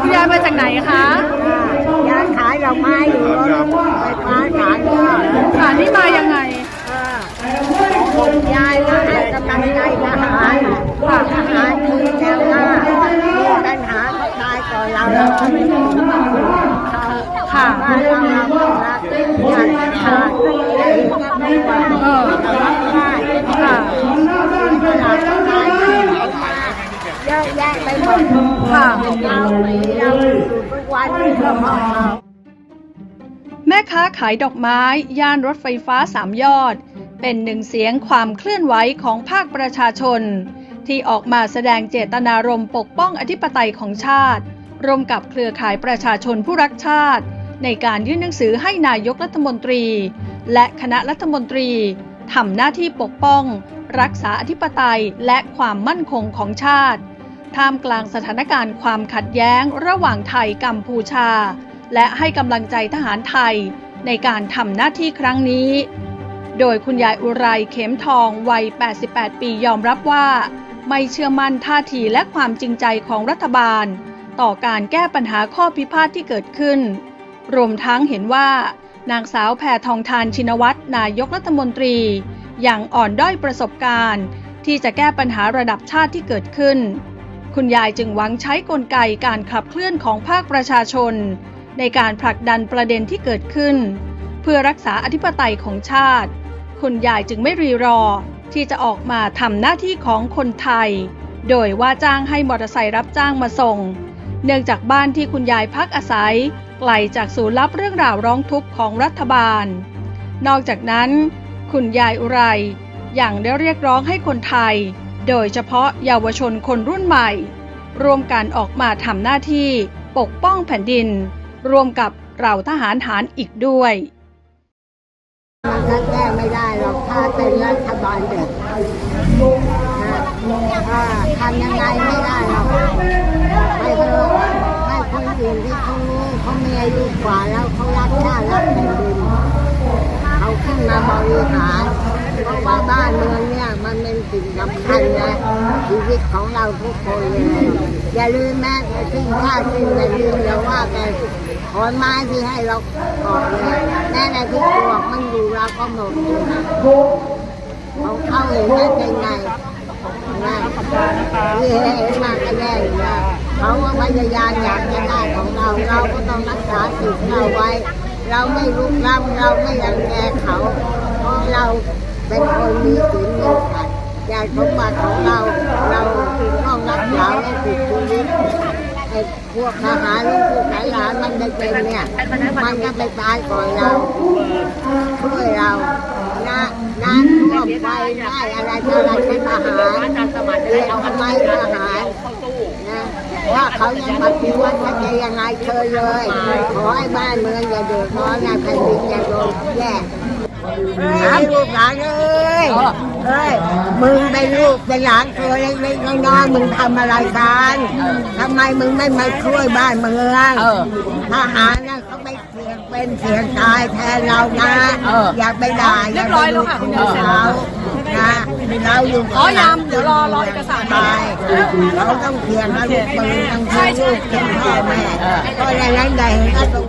คุณยายมาจากไหนคะยายขายดอกไม้อยู่รถไฟฟ้าสายก็ค่ะนี่มายังไงผมยายมาให้กำลังใจทหารว่าทหารคือแนวหน้ามีปัญหาเขาตายก่อนเราเราก็ไม่รู้เขาค่ะว่าเราเราต้องรักอยากจะขาดได้ก็ไม่ไหวเออรับได้ค่ะตลาดต้นไม้เยอะแยะไปหมด ค่ะทุกวันที่เรามาแม่ค้าขายดอกไม้ ย่านรถไฟฟ้าสามยอด เป็นหนึ่งเสียงความเคลื่อนไหวของภาคประชาชน ที่ออกมาแสดงเจตนารมณ์ปกป้องอธิปไตยของชาติ ร่วมกับเครือข่ายประชาชนผู้รักชาติ ในการยื่นหนังสือให้นายกรัฐมนตรี และคณะรัฐมนตรีทำหน้าที่ปกป้อง รักษาอธิปไตยและความมั่นคงของชาติ ท่ามกลางสถานการณ์ความขัดแย้งระหว่างไทยกัมพูชา และให้กำลังใจทหารไทยในการทำหน้าที่ครั้งนี้ โดยคุณยายอุไรเข็มทองวัย 88 ปียอมรับว่า ไม่เชื่อมั่นท่าทีและความจริงใจของรัฐบาล ต่อการแก้ปัญหาข้อพิพาทที่เกิดขึ้น รวมทั้งเห็นว่านางสาวแพทองทานชินวัตรนายกรัฐมนตรี อยังอ่อนด้อยประสบการณ์ ที่จะแก้ปัญหาระดับชาติที่เกิดขึ้น คุณยายจึงหวังใช้กลไกการขับเคลื่อนของภาคประชาชน ในการผลักดันประเด็นที่เกิดขึ้น เพื่อรักษาอธิปไตยของชาติ คุณยายจึงไม่รีรอ ที่จะออกมาทำหน้าที่ของคนไทย โดยว่าจ้างให้มอเตอร์ไซค์รับจ้างมาส่ง เนื่องจากบ้านที่คุณยายพักอาศัยไกลจากศูนย์รับเรื่องราวร้องทุกข์ของรัฐบาล นอกจากนั้น คุณยายอุไรยังได้เรียกร้องให้คนไทย โดยเฉพาะเยาวชนคนรุ่นใหม่ ร่วมกันออกมาทำหน้าที่ปกป้องแผ่นดิน ร่วมกับเราทหารหารอีกด้วย มันก็แก้ไม่ได้หรอกถ้าเป็นรัฐบาลเด็กทำยังไงไม่ได้หรอกให้เขาให้คนอื่นที่เขาเขามีอายุกว่าแล้วเขารักชาติรักแผ่นดินเขาขึ้นมาบริหารเพราะว่าบ้านเมืองเนี่ย สิ่งสำคัญนะชีวิตของเราทุกคนเลยอย่าลืมแม้แต่สิ้นชาติสิ้นแผ่นดินอย่าว่าแต่ขอนไม้ที่ให้เราออกเลยแม้แต่ที่ปลวกมันอยู่เราก็หมดอยู่เขาเข้าเห็นได้ยังไงนะที่เห็นมาก็แย่อยู่นะเขาก็พยายามอยากจะได้ของเรา เราก็ต้องรักษาสิทธิ์เราไว้ เราไม่ลุกล้ำเราไม่รังแกเขาเพราะเราเป็นคนมีศีลมีธรรมอยา สมบัติของเรา เราต้องรักษาไว้สุดชีวิตไอ้พวกทหารลูกผู้สายหลานมันได้เป็นเนี่ย มันก็ไปตายก่อนเราช่วยเรานะน้ำท่วมไฟได้อะไรต่อะไรเป็นทหารเรียกทำไมทหารนะว่าเขายังปฏิวัติกันจะยังไงเธอเลย ขอให้บ้านเมืองอย่าเดือดร้อนนะแผ่นดินอย่าโดนแย่ ถามลูกหลานเอ้ยเอ้ย มึงเป็นลูกเป็นหลานตัวเล็กๆน้อยๆมึงทำอะไรกันทำไมมึงไม่มาช่วยบ้านเมืองทหารนะเขาไม่เสียงเป็นเสียงตายแทนเรานะอย่าไปด่าอย่าไปดูถูกเขานะเราอยู่อ๋อยำเดี๋ยวรอรอเอกสารตายเขาต้องเขียนนะลูกปืนต้องช่วยลูกเป็นพ่อแม่ก็อย่างนั้นใดก็ต้อง